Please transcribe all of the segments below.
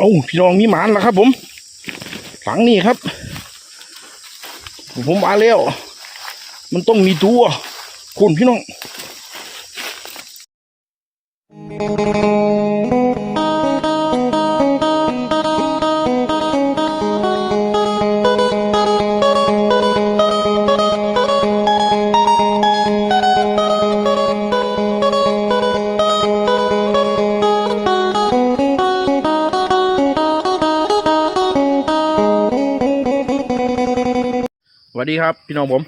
เอาพี่น้องมีหมานแล้วครับ ผม หลังนี่ครับ ผมมาแล้ว มันต้องมีตัวคุณพี่น้อง วัสดีครับ พี่น้องผม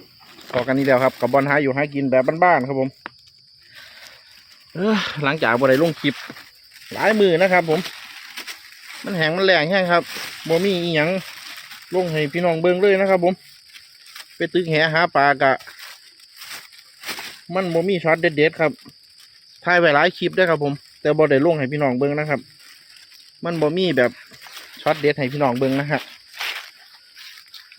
พอกันนี้แล้วครับกับบอลหาอยู่หากินแบบบ้านๆครับผมเออหลังจากบอได้ลงคลิป หลายมือนะครับ ผม มันแห้งมันแรงแห้งครับโมมีอีหยังลงให้พี่น้องเบิ่งเลยนะครับ ผม ไปตึกแหหาปลากะ มันโมมีช็อตเด็ดๆครับถ่ายไว้หลายคลิปเด้ครับ ผม แต่บอได้ลงให้พี่น้องเบิ่งนะครับ มันโมมีแบบช็อตเด็ดให้พี่น้องเบิ่งนะครับ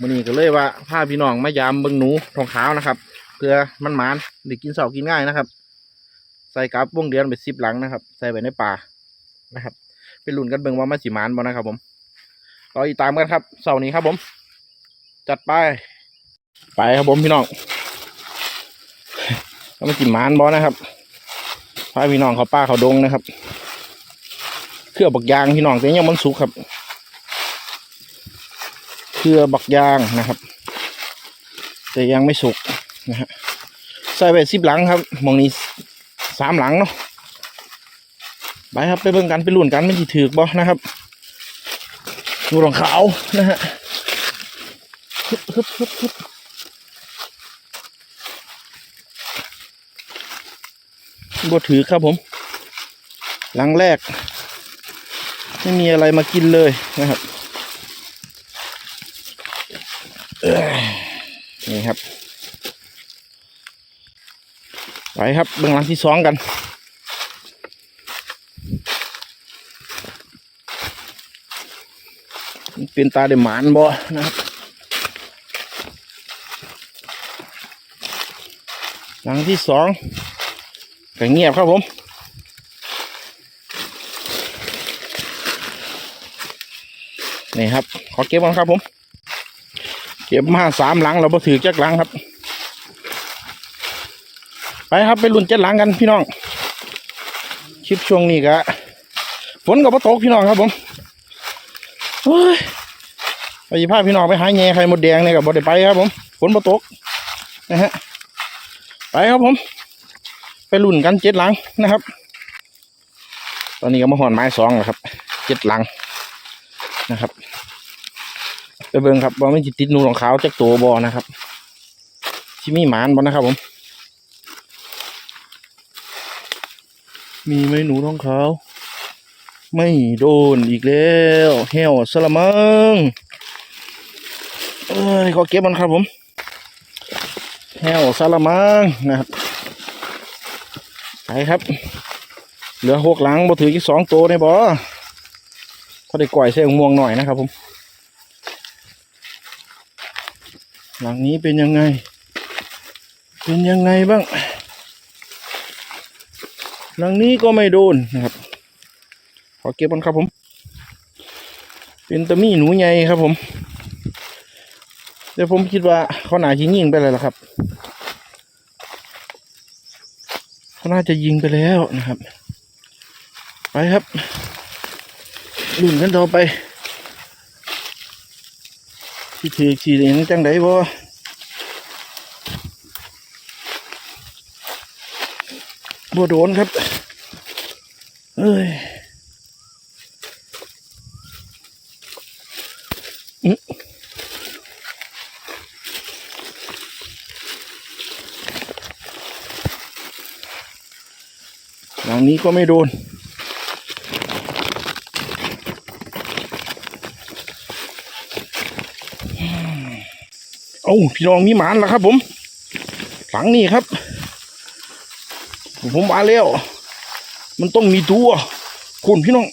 มื่อนี้ก็เลยว่าพาพี่น้องมายามเบิงหนูทองขาวนะครับเพื่อมันหมานหรือกินเสากินง่ายนะครับ ใส่กับวงเดือนไปซิบหลังนะครับ ใส่ไปในป่านะครับเป็นลุ่นกันเบิงว่ามันสิหมานบ่นะครับ ผมรออีตามกันครับเสาร์นี้ครับผม จัดไปไปครับผมพี่น้องแล้วมันสิหมานบ่นะครับพาพี่น้องเขาป้าเขาดงนะครับ เครือบักยางพี่น้องแต่ยังมันสุกครับ เครือบักยางนะครับ แต่ยังไม่สุกนะฮะใส่ไปสิบหลังครับมองนี้สามหลังเนาะไปครับไปเบิ่งกันไปลุ่นกันไม่จีถือกบ่นะครับดูรองขาวนะฮะฮึบฮึบฮึบฮึบบ่ถือครับผม หลังแรก ไม่มีอะไรมากินเลยนะครับ เอ้ย นี่ครับ ไปครับเบื้องหลังที่สองกันเป็นตาเดหมานบ่นะครับหลังที่สองก็เงียบครับผมนี่ครับ ขอเก็บก่อนครับผม ก็บมาสามหลังเราบ่ถือจักหลังครับ ไปครับไปลุ่นเจ็ดหลังกันพี่น้องคลิปช่วงนี้ก็ฝนก็บ่ตกพี่น้องครับผมโอ้ยไปพาพี่น้องไปหาแง่ไข่มดแดงเนี่ยกับบ่ได้ไปครับผมฝนบ่ตกนะฮะไปครับผม ไปลุ่นกันเจ็ดหลังนะครับ ตอนนี้ก็มาหอนไม้สองแล้วครับเจ็ดหลังนะครับ ไปเบิ่งครับว่ามันจิติดหนูรองขาจากตัวบอนะครับที่มีหมานบอนะครับผม มีไหมหนูรองขาไม่โดนอีกแล้วเหี่ยวสละมังเอ้ยขอเก็บมันครับผมเหี่ยวสละมังนะครับไปครับ เหลือหกหลังบ่ถืออีกสองตัวในบ่พอได้ก่อยเส้นม่วงหน่อยนะครับผม หลังนี้เป็นยังไง เป็นยังไงบ้าง หลังนี้ก็ไม่โดนนะครับ ขอเก็บมันครับผม เป็นตะมี่หนูใหญ่ครับผมแต่ผมคิดว่าเขาหน่าจะยิงไปเลยล่ะครับ เขาน่าจะยิงไปแล้วนะครับ ไปครับลุ่นกันต่อไป ที่ถือสีเองจังไดบ่บ่โดนครับ เอ้ยหลังนี้ก็ไม่โดน เอาพี่น้องมีหมานแล้วครับ ผม หลังนี้ครับ ผมมาแล้ว มันต้องมีตัวคุณพี่น้อง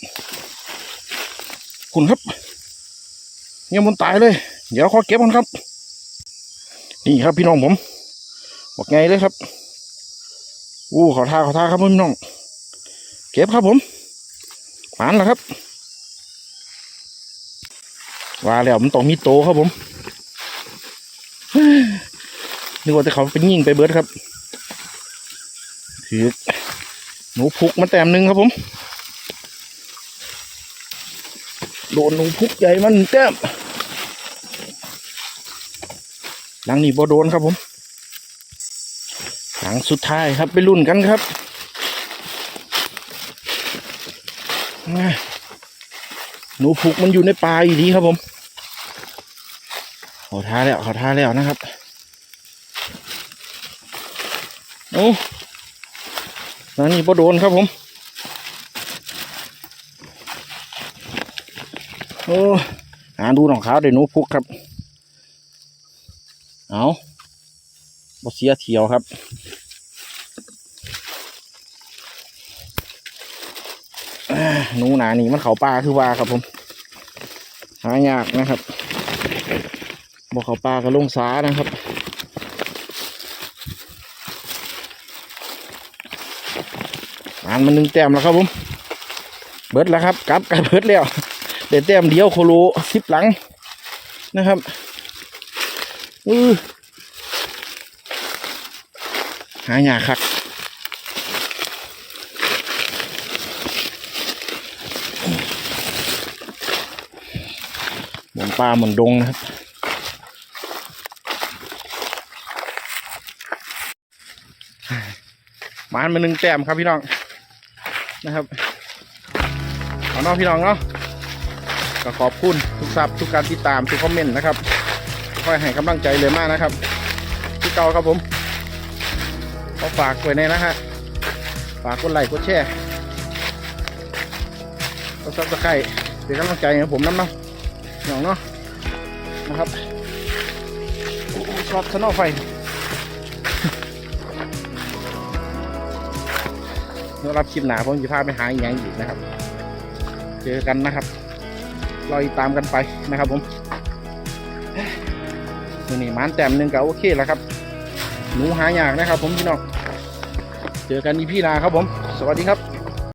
คุณครับยังมันตายเลย เดี๋ยวขอเก็บมันครับ นี่ครับพี่น้องผม บอกไงเลยครับอู้ขอท่าขอท่าครับพี่น้อง เก็บครับผมหมานแล้วครับว่าแล้วมันต้องมีโตครับผม นึกว่าแต่เขาเป็นยิงไปเบิร์ดครับถือหนูพุกมาแต้มหนึ่งครับผม โดนหนูพุกใหญ่มันแต้มหลังนี้บ่โดนครับผม หลังสุดท้ายครับไปรุ่นกันครับหนูพุกมันอยู่ในปลาอยู่ดีครับผม เขาท้าแล้วเขาท้าแล้วนะครับโอ้นั่นนี่พอโดนครับผม โอ้หาดูหนองขาวเดี๋ยวหนูพุกครับ เอาบเสียเที่ยวครับหนูหนานี่มันเขาป่าคือว่าครับผม หายากนะครับ บอกเขาป่ากับลงสานะครับอ่านมันหนึ่งแต้มแล้วครับผม เบิดแล้วครับกลับกันเบิดแล้วเดี๋ยวแต้มเดียวโคโลสิบหลังนะครับอือหายากครับหมุนปลาหมุนดงนะครับ หมานมาหนึ่งแต้มครับพี่น้องนะครับเอาน้องพี่น้องเนาะก็ขอบคุณทุกซับทุกการติดตามทุกคอมเมนต์นะครับคอยให้กำลังใจเลยมากนะครับที่เก่าครับผมขอฝากไว้ในนะฮะฝากกดไลค์กดแชร์กดซับสไครต์เป็นกำลังใจให้ผมน้ำเนาะน้องเนาะนะครับโอ้โหช็อตสนอไฟ เมื่อรับคลิปหนาผมจะพาไปหาอย่างอีกนะครับ เจอกันนะครับรอติดตามกันไปนะครับผมนี่นี่มันแต้มหนึ่งก็โอเคแล้วครับ หนูหายากนะครับ ผมพี่น้องเจอกันอีพี่นาครับผม สวัสดีครับ